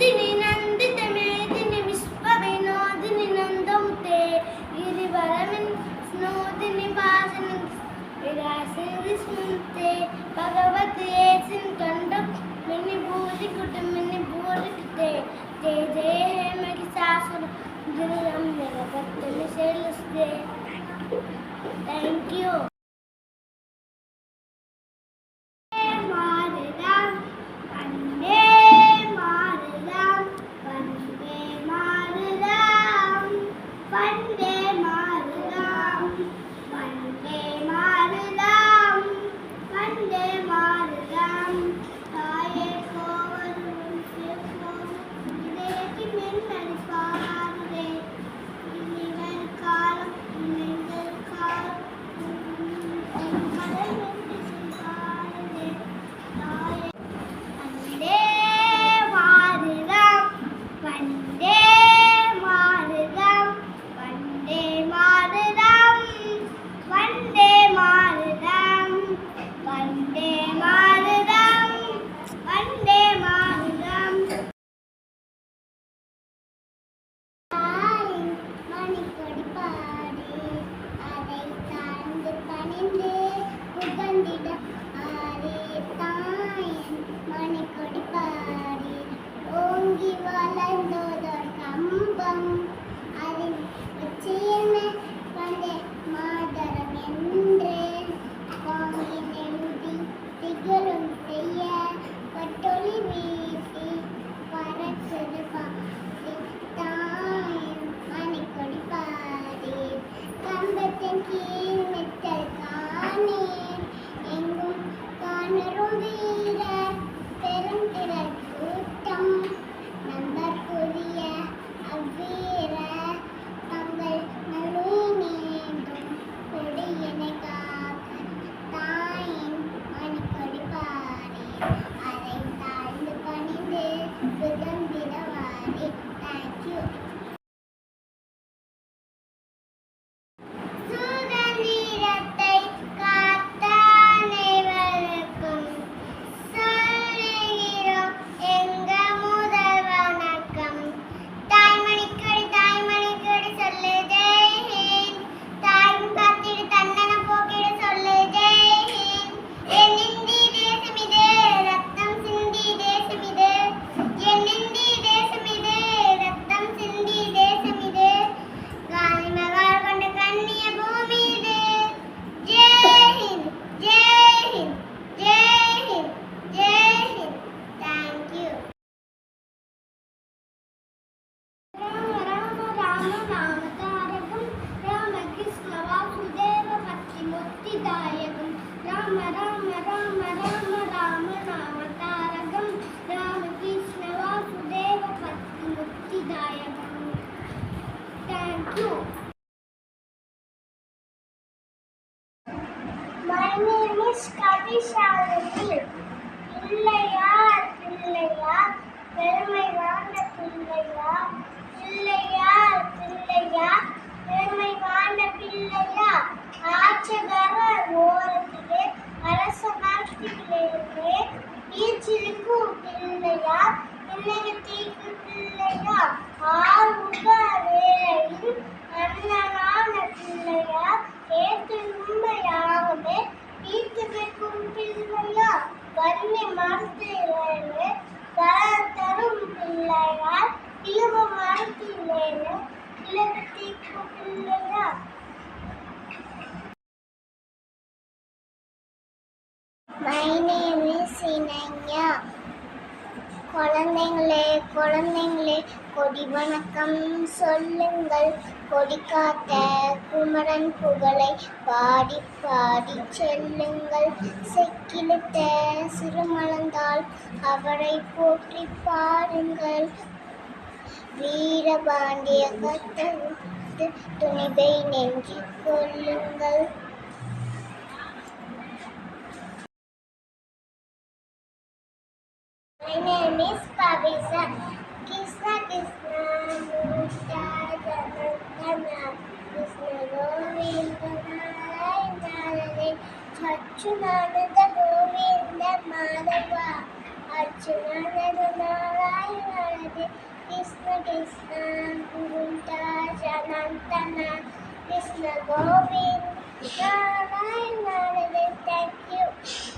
నందిని నందిత మేదిని విశ్వ వినోదిని నందంతే ఇది వరమిన్ స్నోదిని భాషని విరాసిని స్మంతే భగవత్ ఏసిన్ కండం మిని భూరి కుటుంబిని భూరికితే జయ జయ హేమకి శాసుడు దినం నిలబెత్తని చెల్లిస్తే థ్యాంక్ యూ தாயகம் ராம ராம ராம ராம ராம நாம தாரகம். ராம கிருஷ்ண வாசுதேவ பக்தி முக்திதாயகம் thank you My name is Pillaiyar Pillaiyar பெருமை வாழ்ந்த பிள்ளையார் பிள்ளையார் பிள்ளையார் பெருமை பிள்ளையார் ஆட்சகர ஓரத்திலே அரச மரத்திலே வீச்சிருக்கும் பிள்ளையார் பிள்ளையத்தீக்கு பிள்ளையார் ஆறுமுக வேளையில் அண்ணனான பிள்ளையார் ஏத்து உண்மையாகவே வீட்டு வைக்கும் பிள்ளையார் வன்னி மரத்திலே வர தரும் பிள்ளையார் இழுவ மரத்திலேனு இலவத்திக்கும் Pillaiyar my name is Sinanya. குழந்தைங்களே குழந்தைங்களே கொடி வணக்கம் சொல்லுங்கள். கொடி காத்த குமரன் புகழை பாடி பாடி செல்லுங்கள். செக்கிழுத்த சிறுமலந்தால் அவரை போற்றி பாருங்கள். வீரபாண்டிய கத்தத்து துணிவை நெஞ்சிக் கொள்ளுங்கள் Kisna kisna mucha jana. Kisna govinda nara nara. Chachu nanda govinda madhava. Achu nanda nara nara. Kisna kisna mucha jana. Kisna govinda nara nara. Thank you.